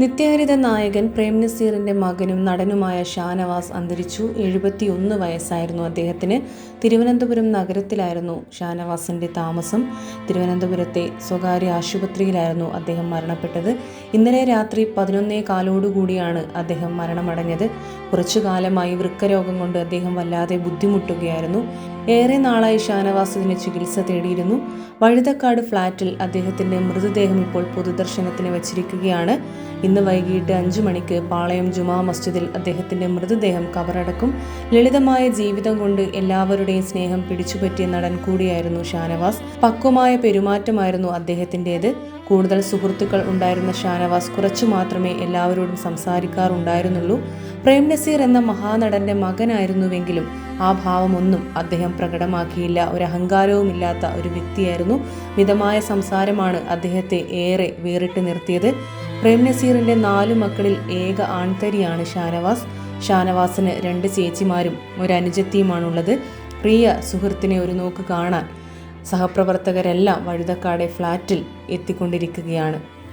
നിത്യഹരിത നായകൻ പ്രേം നസീറിന്റെ മകനും നടനുമായ ഷാനവാസ് അന്തരിച്ചു. എഴുപത്തിയൊന്ന് വയസ്സായിരുന്നു അദ്ദേഹത്തിന്. തിരുവനന്തപുരം നഗരത്തിലായിരുന്നു ഷാനവാസിന്റെ താമസം. തിരുവനന്തപുരത്തെ സ്വകാര്യ ആശുപത്രിയിലായിരുന്നു അദ്ദേഹം മരണപ്പെട്ടത്. ഇന്നലെ രാത്രി പതിനൊന്നേ കാലോടുകൂടിയാണ് അദ്ദേഹം മരണമടഞ്ഞത്. കുറച്ചു കാലമായി വൃക്കരോഗം കൊണ്ട് അദ്ദേഹം വല്ലാതെ ബുദ്ധിമുട്ടുകയായിരുന്നു. ഏറെ നാളായി ഷാനവാസ് ഇതിന് ചികിത്സ തേടിയിരുന്നു. വഴുതക്കാട് ഫ്ളാറ്റിൽ അദ്ദേഹത്തിന്റെ മൃതദേഹം ഇപ്പോൾ പൊതുദർശനത്തിന് വച്ചിരിക്കുകയാണ്. ഇന്ന് വൈകിട്ട് അഞ്ചു മണിക്ക് പാളയം ജുമാ മസ്ജിദിൽ അദ്ദേഹത്തിന്റെ മൃതദേഹം കബറടക്കും. ലളിതമായ ജീവിതം കൊണ്ട് എല്ലാവരുടെയും സ്നേഹം പിടിച്ചുപറ്റിയ നടൻ കൂടിയായിരുന്നു ഷാനവാസ്. പക്വമായ പെരുമാറ്റമായിരുന്നു അദ്ദേഹത്തിന്റെത് കൂടുതൽ സുഹൃത്തുക്കൾ ഉണ്ടായിരുന്ന ഷാനവാസ് കുറച്ചു മാത്രമേ എല്ലാവരോടും സംസാരിക്കാറുണ്ടായിരുന്നുള്ളൂ. പ്രേം നസീർ എന്ന മഹാനടന്റെ മകനായിരുന്നുവെങ്കിലും ആ ഭാവമൊന്നും അദ്ദേഹം പ്രകടമാക്കിയില്ല. ഒരു അഹങ്കാരവുമില്ലാത്ത ഒരു വ്യക്തിയായിരുന്നു. മിതമായ സംസാരമാണ് അദ്ദേഹത്തെ ഏറെ വേറിട്ട് നിർത്തിയത്. പ്രേം നസീറിന്റെ നാലു മക്കളിൽ ഏക ആൺതരിയാണ് ഷാനവാസ്. ഷാനവാസിന് രണ്ട് ചേച്ചിമാരും ഒരു അനുജത്തിയുമാണുള്ളത്. പ്രിയ സുഹൃത്തിനെ ഒരു നോക്ക് കാണാൻ സഹപ്രവർത്തകരെല്ലാം വഴുതക്കാടെ ഫ്ലാറ്റിൽ എത്തിക്കൊണ്ടിരിക്കുകയാണ്.